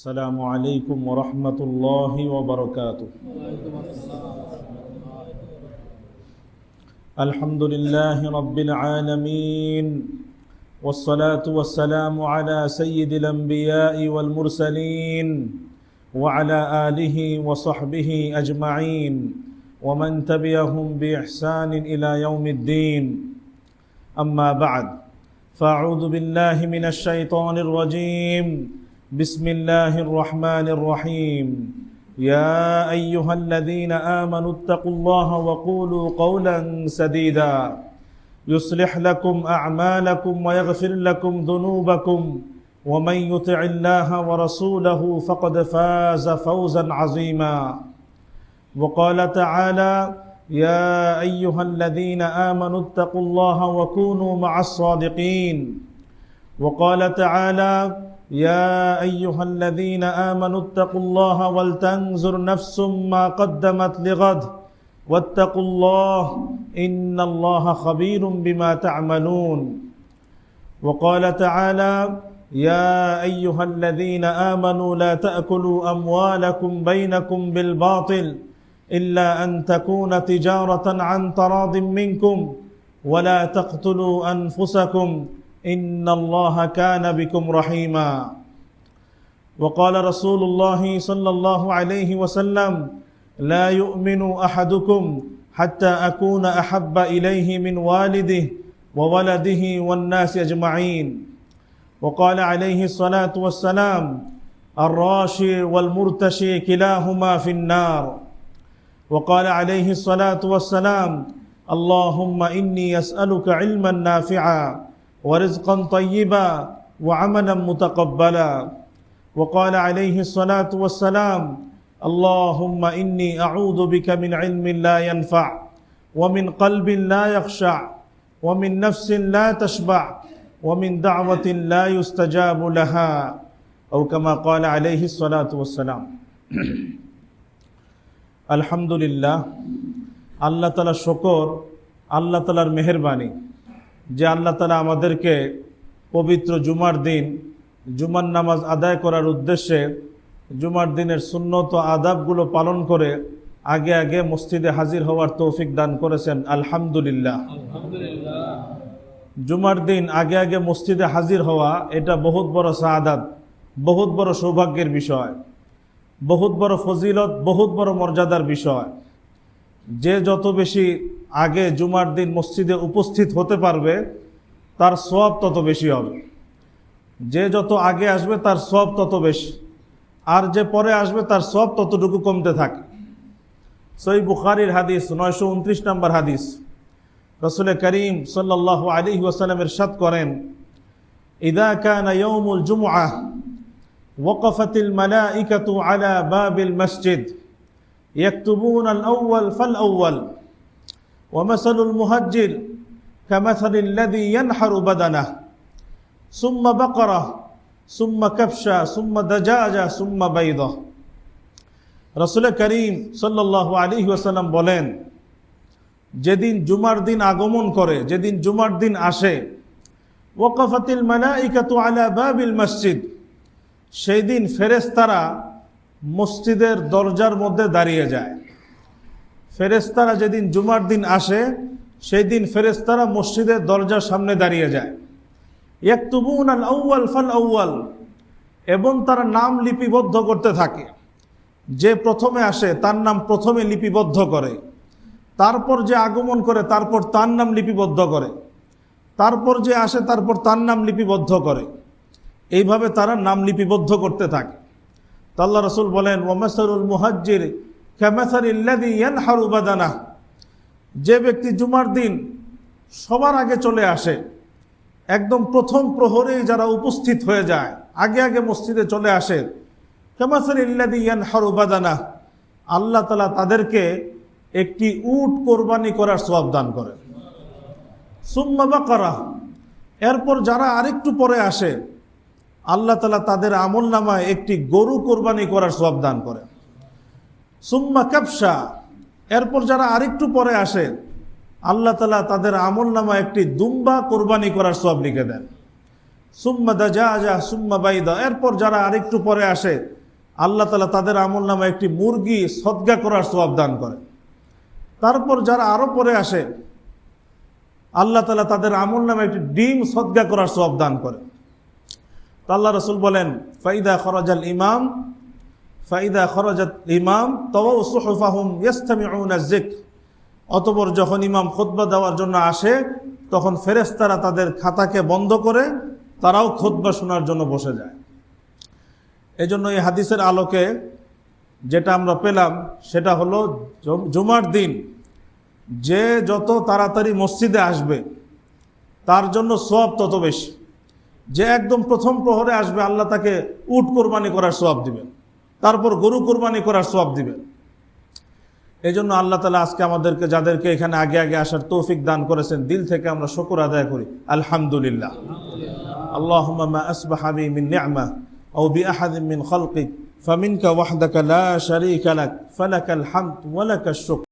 السلام عليكم ورحمة الله وبركاته. الحمد لله رب العالمين والصلاة والسلام على سيد الأنبياء والمرسلين وعلى آله وصحبه أجمعين ومن تبعهم بإحسان إلى يوم الدين. أما بعد فأعوذ بالله من الشيطان الرجيم. بسم الله الرحمن الرحيم يا أيها الذين آمنوا اتقوا الله وقولوا قولا سديدا يصلح لكم أعمالكم ويغفر لكم ذنوبكم ومن يطع الله ورسوله فقد فاز فوزا عظيما وقال تعالى يا ايها الذين امنوا اتقوا الله وكونوا مع الصادقين وقال تعالى يا أيها الذين آمنوا اتقوا الله ولتنظر نفس ما قدمت لغد. واتقوا الله إن الله خبير بما تعملون. وقال تعالى يا أيها الذين آمنوا لا تأكلوا أموالكم بينكم بالباطل إلا أن تكون تجارة عن تراض منكم ولا تقتلوا أنفسكم ان الله كان بكم رحيما. وقال رسول الله صلى الله عليه وسلم لا يؤمن احدكم حتى اكون احب اليه من والده وولده والناس اجمعين. وقال عليه الصلاه والسلام الراشي والمرتشي كلاهما في النار. وقال عليه الصلاه والسلام اللهم اني اسالك علما نافعا. ورزقا طيبا وعملا متقبلا وقال عليه الصلاه والسلام اللهم اني اعوذ بك من علم لا ينفع ومن قلب لا يخشع ومن نفس لا تشبع ومن دعوه لا يستجاب لها او كما قال عليه الصلاه والسلام আলহামদুলিল্লাহ আল্লাহ তালা শকর আল্লাহ তালার মেহরবানি যে আল্লাহ তালা আমাদেরকে পবিত্র জুমার দিন জুমার নামাজ আদায় করার উদ্দেশ্যে জুমার দিনের সুন্নত আদাবগুলো পালন করে আগে আগে মসজিদে হাজির হওয়ার তৌফিক দান করেছেন। আলহামদুলিল্লাহ। জুমার দিন আগে আগে মসজিদে হাজির হওয়া এটা বহুত বড় সাদাত বহুত বড় সৌভাগ্যের বিষয় বহুত বড় ফজিলত বহুত বড় মর্যাদার বিষয়। যে যত বেশি আগে জুমার দিন মসজিদে উপস্থিত হতে পারবে, তার সব তত বেশি হবে। যে যত আগে আসবে, তার সব তত বেশি। আর যে পরে আসবে, তার সব ততটুকু কমতে থাকে। সই বুখারির হাদিস, নয়শো উনত্রিশ নম্বর হাদিস। রসুল করিম সাল্লাহ আলী ওয়াসালামের সাত করেন, ইদা কানা ইয়ৌমুল জুমআ ওয়াকফাতিল মালাইকাতু আলা বাবিল মসজিদ। يكتبون الأول فالأول ومثل المهجر كمثل الذي ينحر بدنه ثم بقرة ثم كبشة ثم دجاجة ثم بيضة রসুল করিম সাল্লাহ আলী ওসাল্লাম বলেন যেদিন জুমার দিন আগমন করে যেদিন জুমার দিন আসে ওকফাতিল মালাইকাতু আলা বাবিল মসজিদ সেই দিন ফেরেস্তারা মসজিদের দরজার মধ্যে দাঁড়িয়ে যায়। ফেরেস্তারা যেদিন জুমার দিন আসে, সেই দিন ফেরেস্তারা মসজিদের দরজার সামনে দাঁড়িয়ে যায়। ইয়াকতুবুন আল আউয়াল ফাল আউয়াল এবং তারা নাম লিপিবদ্ধ করতে থাকে। যে প্রথমে আসে, তার নাম প্রথমে লিপিবদ্ধ করে। তারপর যে আগমন করে, তারপর তার নাম লিপিবদ্ধ করে। তারপর যে আসে, তারপর তার নাম লিপিবদ্ধ করে। এইভাবে তারা নাম লিপিবদ্ধ করতে থাকে। আল্লাহ রসুল বলেন ওমাসরুল মুহাজ্জির ক্যামেসার ইল্লাদি হারু বাদানা। যে ব্যক্তি জুমার দিন সবার আগে চলে আসে, একদম প্রথম প্রহরেই যারা উপস্থিত হয়ে যায়, আগে আগে মসজিদে চলে আসে ক্যামাসার ইল্লাদি হারু বাদানা। আল্লাহ তালা তাদেরকে একটি উট কোরবানি করার সব দান করেন। সুম্মা বা করা এরপর যারা আরেকটু পরে আসে আল্লাহ তালা তাদের আমল নামায় একটি গরু কোরবানি করার সব দান করে সুম্মা ক্যাপসা এরপর যারা আরেকটু পরে আসে, আল্লাহ তালা তাদের আমল নামায় একটি দুম্বা কোরবানি করার সব লিখে দেন। সুম্মা দাজা সুম্মা বাইদা, এরপর যারা আরেকটু পরে আসে, আল্লাহ তালা তাদের আমল নামে একটি মুরগি সদ্গা করার সওয়াব দান করে তারপর যারা আরও পরে আসে, আল্লাহ তালা তাদের আমল নামে একটি ডিম সদ্গা করার সওয়াব দান করে আল্লাহ রসুল বলেন, ফাইদা খরাজাল ইমাম, ফাইদা খরাজাত ইমাম যিকর। অতপর যখন ইমাম খুতবা দেওয়ার জন্য আসে, তখন ফেরেশতারা তাদের খাতাকে বন্ধ করে তারাও খুতবা শোনার জন্য বসে যায়। এজন্য এই হাদিসের আলোকে যেটা আমরা পেলাম, সেটা হলো জুম- জুমার দিন, যে যত তাড়াতাড়ি মসজিদে আসবে, তার জন্য সব তত বেশি। যে একদম প্রথম প্রহরে আসবে আল্লাহ তাকে উট কোরবানি করার সওয়াব দিবেন তারপর গরু কোরবানি করার সওয়াব দিবেন এই জন্য আল্লাহ তালা আজকে আমাদেরকে যাদেরকে এখানে আগে আগে আসার তৌফিক দান করেছেন দিল থেকে আমরা শুকর আদায় করি আলহামদুলিল্লাহ اللهم ما أصبح بي من نعمة أو بأحد من خلقك فمنك وحدك لا شريك لك فلك الحمد ولك الشكر